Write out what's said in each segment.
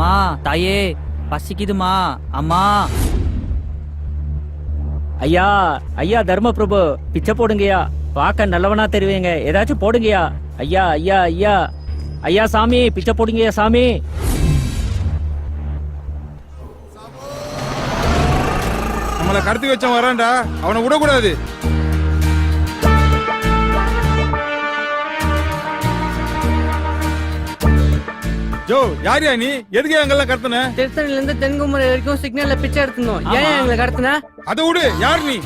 அம்மா தாயே பசிக்குதுமா? அம்மா. ஐயா ஐயா தர்ம பிரபு பிச்சை போடுங்கய்யா. பார்க்க நல்லவனா தெரிவிங்க ஏதாச்சும் போடுங்கய்யா. ஐயா ஐயா ஐயா. ஐயா சாமி பிச்சை போடுங்கய்யா சாமி. நம்மளை கடத்தி வச்சவன் வரான்டா. அவனை விடக்கூடாது. ஜோ யாரியா நீ? எதுக்கு எங்கெல்லாம் கடத்தின? திருத்தணில இருந்து தென்குமரி வரைக்கும் சிக்னல்ல பிச்சை எடுத்துனோம் ஏன் எங்களை கடத்தின? அதை விடு யார் நீ?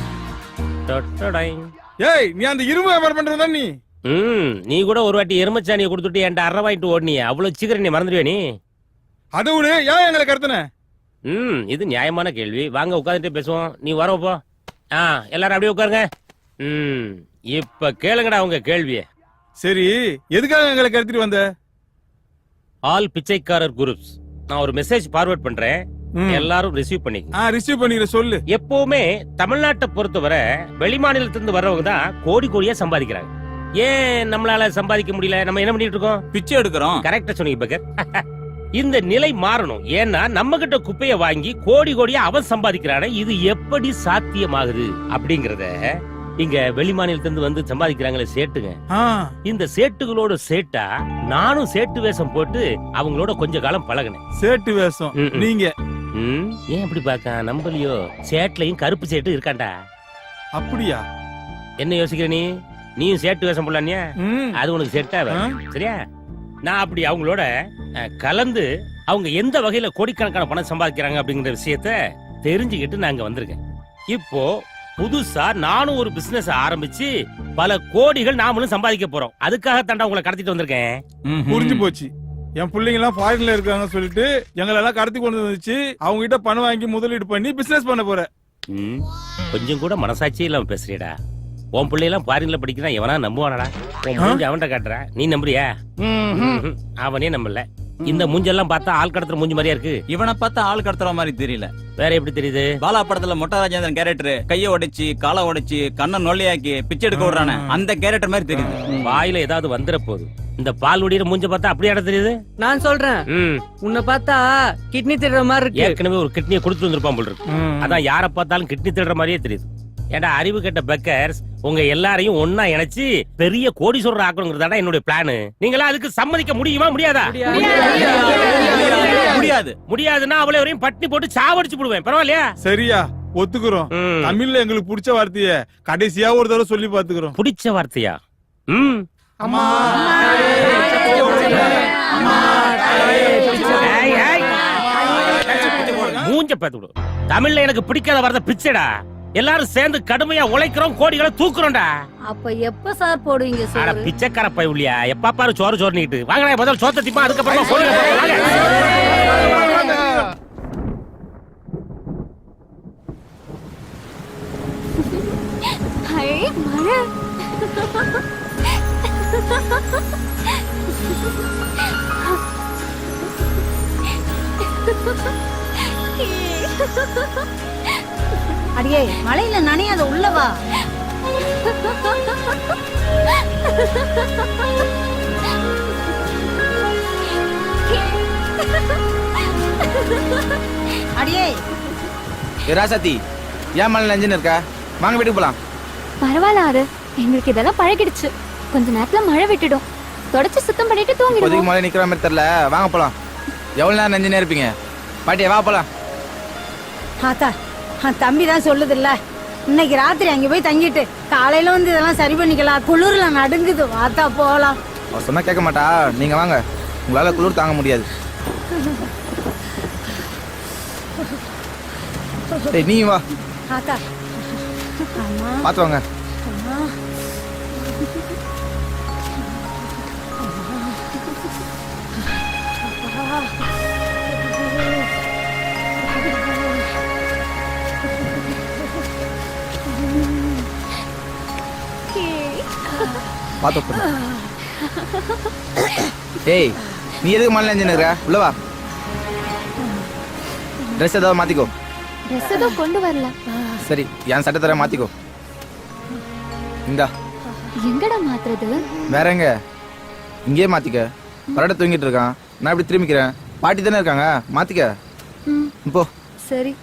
ஏய் நீ அந்த இரும்பு வியாபாரம் பண்றதா நீ? ம் நீ கூட ஒரு வாட்டி எருமச்சாணியை கொடுத்துட்டு என்கிட்ட அரை வாங்கிட்டு ஓடுனியே. அவ்வளவு சீக்கிரம் நீ மறந்துடுவே நீ. அதை விடு ஏன் எங்களை கடத்தின? ம் இது நியாயமான கேள்வி. வாங்க உட்காந்துட்டு பேசுவோம். நீ வர போ ஆ எல்லாரும் அப்படியே உட்காருங்க. ம் இப்ப கேளுங்கடா உங்க கேள்விய. சரி எதுக்காக எங்களை கடத்திட்டு வந்த? ஆல் பிச்சைக்காரர் குரூப்ஸ் நான் ஒரு மெசேஜ் ஃபார்வர்ட் பண்றேன். எல்லாரும் ரிசீவ் பண்ணிக்க ஆ ரிசீவ் பண்ணிக்கிற சொல்லு. எப்பவுமே தமிழ்நாட்டை பொறுத்தவரை வெளி மாநிலத்திலிருந்து வர்றவங்க தான் கோடி கோடியா சம்பாதிக்கிறாங்க. ஏன் நம்மளால சம்பாதிக்க முடியல? நம்ம என்ன பண்ணிட்டு இருக்கோம்? பிச்சை எடுக்கிறோம். கரெக்டா சொன்னீங்க பக்கர். இந்த நிலை மாறணும். ஏன்னா நம்ம கிட்ட குப்பைய வாங்கி கோடி கோடியா அவன் சம்பாதிக்கிறானே. இது எப்படி சாத்தியமாகுது? அப்படிங்கறத இங்க வெளி மாநிலத்திலிருந்து வந்து சம்பாதிக்கிறாங்களே சேட்டுங்க. இந்த சேட்டுகளோட சேட்டா நானும் சேட்டு வேஷம் போட்டு அவங்களோட கொஞ்ச காலம் பழகினேன். சேட்டு வேஷம். நீங்க? ஏன் அப்படி பார்க்க நம்பலையோ. சேட்லயும் கருப்பு சேட்டு இருக்காண்டா? அப்படியா? என்ன யோசிக்கிற நீ? நீயும் சேட்டு வேஷம் போடலானியா? அது உனக்கு செட் ஆகாது ஆ? சரியா? நான் அப்படி அவங்களோட கலந்து அவங்க எந்த வகையில கோடிக்கணக்கான பணம் சம்பாதிக்கிறாங்க அப்படிங்கிற விஷயத்த தெரிஞ்சுக்கிட்டு நான் இங்க வந்திருக்கேன். இப்போ புதுசா நானும் ஒரு பிசினஸ் ஆரம்பிச்சு பல கோடிகள் நாமளும் சம்பாதிக்க போறோம். அதுக்காக தாண்டா உங்களை கடத்திட்டு வந்திருக்கேன். புரிஞ்சு போச்சு. என் பிள்ளைங்க எல்லாம் ஃபாரின்ல இருக்காங்க சொல்லிட்டு எங்களை எல்லாம் கடத்தி கொண்டு வந்துச்சு. அவங்க கிட்ட பணம் வாங்கி முதலீடு பண்ணி பிசினஸ் பண்ண போற ம், கொஞ்சம் கூட மனசாட்சியே இல்லாம பேசுறியடா. உன் பிள்ளையெல்லாம் பாரின்ல படிக்கிறான் எவனா நம்புவானடா? அவன்கிட்ட காட்டுற. நீ நம்புறியா. அவனே நம்பல. இந்த மூஞ்செல்லாம் பார்த்தா ஆள் கடத்துற மூஞ்சி மாதிரியா இருக்கு. இவனை பார்த்தா ஆள் கடத்துற மாதிரி தெரியல. வேற எப்படி தெரியுது? பாலா படத்துல மொட்டை ராஜேந்திரன் கேரக்டர் கைய உடைச்சு காலை உடைச்சு கண்ணை நொல்லையாக்கி பிச்சை எடுக்க விடுறானே. அந்த கேரக்டர் மாதிரி தெரியுது. வாயில ஏதாவது வந்துட போகுது இந்த பால் ஒடிகிற மூஞ்ச பார்த்தா அப்படியே இடம் தெரியுது? நான் சொல்றேன். உன்னை பார்த்தா கிட்னி திடுற மாதிரி இருக்கு. ஏற்கனவே ஒரு கிட்னியை கொடுத்துட்டு வந்திருப்பான் போல் இருக்கு. அதான் யாரை பார்த்தாலும் கிட்னி திருடுற மாதிரியே தெரியுது. ஏன்டா அறிவு கெட்ட பெக்கர்ஸ்? உங்க எல்லாரையும் ஒன்னா இணைச்சு பெரிய கோடீஸ்வரர் ஆக்கணுங்கிறதாடா என்னுடைய பிளானு நீங்களா அதுக்கு சம்மதிக்க முடியுமா? முடியாதா? முடியாது. முடியாதுன்னா அவளை வரையும் பட்டினி போட்டு சாவடிச்சு போடுவேன். பரவாயில்லையா? சரியா ஒத்துக்குறோம். ம். தமிழ்ல எங்களுக்கு பிடிச்ச வார்த்தைய கடைசியா ஒரு தடவை சொல்லி பாத்துக்கிறோம் பிடிச்ச வார்த்தையா? ம். ஏய், ஏய். மூஞ்ச பார்த்து விடு. தமிழ்ல எனக்கு பிடிக்காத வார்த்தை பிச்சைடா. எல்லாரும் சேர்ந்து கடுமையா உழைக்கிறோம் கோடிகளை தூக்குறோம்டா. அப்ப எப்ப சார் போடுவீங்க அட சார் பிச்சைக்கார பயவுலியா எப்ப பாரு சோறு சோறு நீட்டு வாங்கடா முதல்ல சோத்த திப்பா அதுக்கப்புறமா போடுங்க. ஹை மழை அடியே மழையில நனையாத உள்ள வா. அடியே. ராசாத்தி ஏன் மலை நஞ்சுன்னு இருக்கா? வாங்க வீட்டுக்கு போலாம். பரவாயில்ல ஆறு. எங்களுக்கு இதெல்லாம் பழகிடுச்சு. கொஞ்ச நேரத்துல மழை விட்டுடும். தொடச்சு சுத்தம் பண்ணிட்டு தூங்கிடுவோம். மழை நிக்கிற மாதிரி தெரியல. வாங்க போலாம். எவ்வளவு நேரம் நஞ்சுனே இருப்பீங்க? பாட்டியா வா போலாம். ஆத்தா தம்பி தான் சொல்லுதுல்ல. இன்னைக்கு ராத்திரி அங்க போய் தங்கிட்டு காலையில வந்து இதெல்லாம் சரி பண்ணிக்கலாம். குளிர்ல நடுங்குது. வாத்தா போலாம். அவ சொன்னா கேட்க மாட்டா. நீங்க வாங்க. உங்களால குளிர் தாங்க முடியாது. டேய் நீ வா. அம்மா. பார்த்து வாங்க. அம்மா. பார்த்து உட்காரு. டேய் நீ எதுக்கு நஞ்சுன்னு இருக்க? உள்ள வா. ட்ரெஸ் ஏதாவது மாத்திக்கோ. ட்ரெஸ் எதுவும் கொண்டு வரல. சரி என் சட்டை தர மாத்திக்கோ. இந்தா. எங்கடா மாத்துறது? வேற எங்க? இங்கேயே மாத்திக்க. பரட தூங்கிட்டு இருக்கான். நான் இப்படி திரும்பிக்கிறேன். பாட்டி தானே இருக்காங்க? மாத்திக்க. போ. சரி.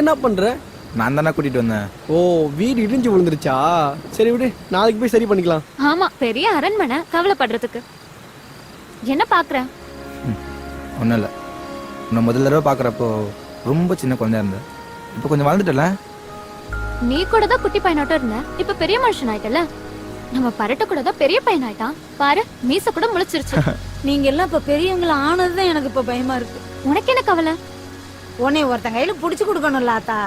என்ன பண்ற? நான் தானே கூட்டிட்டு வந்தேன். ஓ வீடு இடிஞ்சு விழுந்துருச்சா? சரி விடு நாளைக்கு போய் சரி பண்ணிக்கலாம். ஆமா பெரிய அரண்மனை கவலைப்படுறதுக்கு. என்ன பாக்குற ஒன்றும் இல்லை. உன்னை முதல் தடவை பார்க்குறப்போ ரொம்ப சின்ன குழந்தையா இருந்தேன். இப்போ கொஞ்சம் வளர்ந்துட்டல? நீ கூட தான் குட்டி பையனாட்டம் இருந்த. இப்ப பெரிய மனுஷன் ஆயிட்டல. நம்ம பரட்ட கூட தான் பெரிய பையன் ஆயிட்டான் பாரு மீச கூட முளைச்சிருச்சு நீங்க எல்லாம் இப்ப பெரியவங்கள ஆனதுதான் எனக்கு இப்ப பயமா இருக்கு. உனக்கு என்ன கவலை? உன்னை ஒருத்தன் கையில புடிச்சு கொடுக்கணும்ல ஆத்தா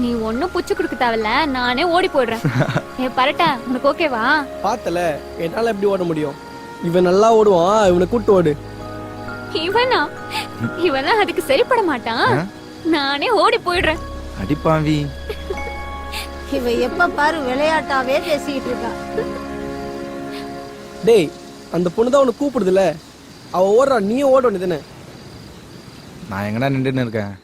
நீ ஒன்னும் புச்சு கொடுக்க தேவையில்ல நானே ஓடி போயிடுறேன். ஏ பரட்ட உனக்கு ஓகேவா? பார்த்தல என்னால எப்படி ஓட முடியும்? இவன் நல்லா ஓடுவான் இவனை கூட்டு ஓடு. இவனா? இவெல்லாம் அதுக்கு சரிப்பட மாட்டான். நானே ஓடி போயிடுறேன். அடிப்பாவி. இவ எப்ப பாரு விளையாட்டாவே பேசிக்கிட்டு இருக்கா. டேய் அந்த பொண்ணு தான் உன்னை கூப்பிடுதுல. அவ ஓடுறா நீயும் ஓட வேண்டியதுதானே? நான் எங்கடா நின்றுன்னு இருக்கேன்.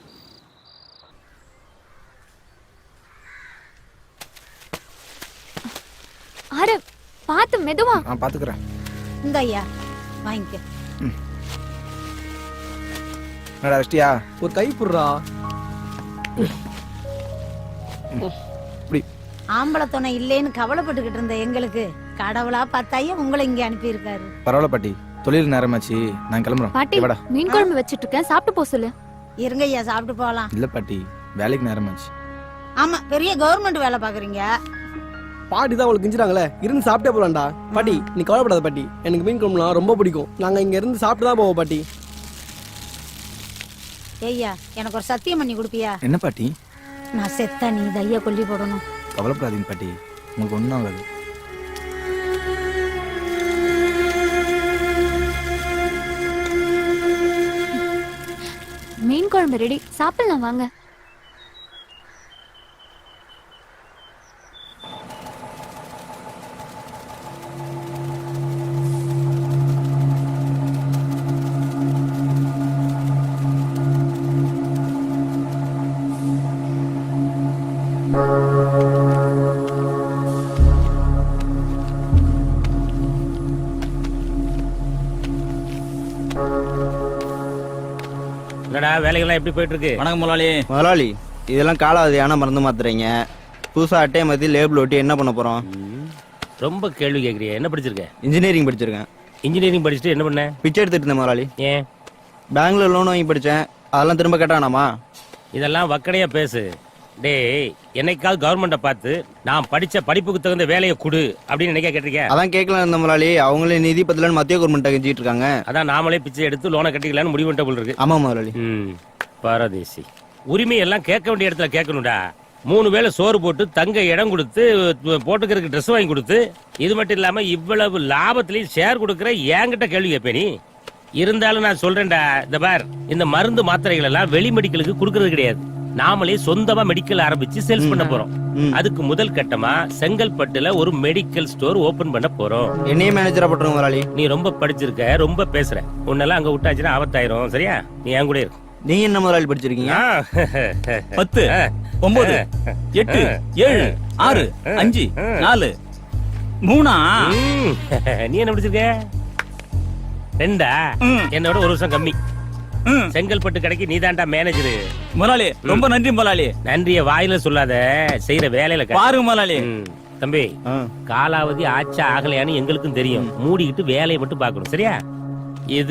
அரு பாத்து மெதுவா. நான் பார்த்துக்கிறேன். இந்த ஐயா வாங்கிக்க. என்னடா வச்சிட்டியா ஒரு கை புடுறா. ஆம்பளை துணை இல்லைன்னு கவலைப்பட்டுக்கிட்டு இருந்த எங்களுக்கு கடவுளா பார்த்தாயே உங்களை இங்க அனுப்பியிருக்காரு. பரவாயில்ல பாட்டி. தொழில் நேரமாச்சு. நான் கிளம்புறோம் பாட்டி வாடா. மீன் குழம்பு வச்சிட்டு இருக்கேன் சாப்பிட்டு போ சொல்லு. இருங்க ஐயா சாப்பிட்டு போகலாம். இல்லை பாட்டி வேலைக்கு நேரமாச்சு. ஆமா பெரிய கவர்மெண்ட் வேலை பாக்குறீங்க. பாட்டி தான் அவளுக்கு கிஞ்சிட்டாங்களே இருந்து சாப்பிட்டே போலாம்டா. பாட்டி நீ கவலைப்படாத பாட்டி. எனக்கு மீன் குழம்புலாம் ரொம்ப பிடிக்கும். நாங்க இங்க இருந்து சாப்பிட்டு தான் போவோம் பாட்டி. ஐயா எனக்கு ஒரு சத்தியம் பண்ணி கொடுப்பியா? என்ன பாட்டி? நான் செத்தா நீ ஐயா கொல்லி போடணும். கவலைப்படாதீங்க பாட்டி. உங்களுக்கு ஒன்றும் ஆகாது. குழம்பு ரெடி சாப்பிடலாம் வாங்க. என்னடா வேலைகள்லாம் எப்படி போயிட்டு இருக்கு வணக்கம் முதலாளி. முதலாளி இதெல்லாம் காலாவதியான மருந்து மாத்துறீங்க புதுசா அட்டையை மாத்தி லேபிள் ஒட்டி என்ன பண்ண போறோம்? ம், ரொம்ப கேள்வி கேக்குறிய என்ன படிச்சிருக்க? இன்ஜினியரிங் படிச்சிருக்கேன். இன்ஜினியரிங் படிச்சுட்டு என்ன பண்ண? பிச்சை எடுத்துட்டு இருந்தேன் முதலாளி. ஏன்? பேங்க்ல லோன் வாங்கி படிச்சேன். அதெல்லாம் திரும்ப கேட்டானாமா? இதெல்லாம் வக்கடையா பேசு. டேய் என்னைக்காவது கவர்மெண்ட்டை பார்த்து நான் படிச்ச படிப்புக்கு தகுந்த வேலையை கொடு அப்படின்னு நினைக்க கேட்டிருக்கேன் அதான் கேட்கலாம் இருந்த முதலாளி. அவங்களே நிதி பத்தலன்னு மத்திய கவர்மெண்ட் கெஞ்சிட்டு இருக்காங்க. அதான் நாமளே பிச்சை எடுத்து லோனை கட்டிக்கலாம்னு முடிவு பண்ணிட்ட இருக்கு. ஆமா முதலாளி. ம் பாரதேசி. உரிமை எல்லாம் கேட்க வேண்டிய இடத்துல கேட்கணும்டா. மூணு வேளை சோறு போட்டு தங்க இடம் கொடுத்து போட்டுக்கிறதுக்கு ட்ரெஸ் வாங்கி கொடுத்து இது மட்டும் இல்லாம இவ்வளவு லாபத்திலையும் ஷேர் கொடுக்குற என்கிட்ட கேள்வி கேட்பே நீ. இருந்தாலும் நான் சொல்றேன்டா இந்த பார் இந்த மருந்து மாத்திரைகள் எல்லாம் வெளி மெடிக்கலுக்கு கொடுக்கறது கிடையாது. நாமளே சொந்தமா மெடிக்கல் ஆரம்பிச்சு சேல்ஸ் பண்ண போறோம். அதுக்கு முதல் கட்டமா செங்கல்பட்டுல ஒரு மெடிக்கல் ஸ்டோர் ஓபன் பண்ண போறோம். என்னையே மேனேஜரா போட்டுருங்க முதலாளி. நீ ரொம்ப படிச்சிருக்க ரொம்ப பேசுற. உன்னெல்லாம் அங்க விட்டாச்சுன்னா ஆபத்தாயிரும் சரியா? நீ என் கூட இரு. நீங்க என்ன முதலாளி படிச்சிருக்கீங்க? பத்து ஒன்பது எட்டு ஏழு ஆறு அஞ்சு நாலு மூணா? நீ என்ன படிச்சிருக்க? ரெண்டா. என்னோட ஒரு வருஷம் கம்மி. செங்கல்பட்டு கடைக்கு நீதான்டா மேனேஜர் முதலாளி ரொம்ப நன்றி முதலாளி. நன்றிய வாயில சொல்லாத செய்யற வேலையில. பாருங்க முதலாளி. தம்பி. காலாவதி ஆச்சா ஆகலையான்னு எங்களுக்கும் தெரியும். மூடிக்கிட்டு வேலையை மட்டும் பார்க்கணும் சரியா? இது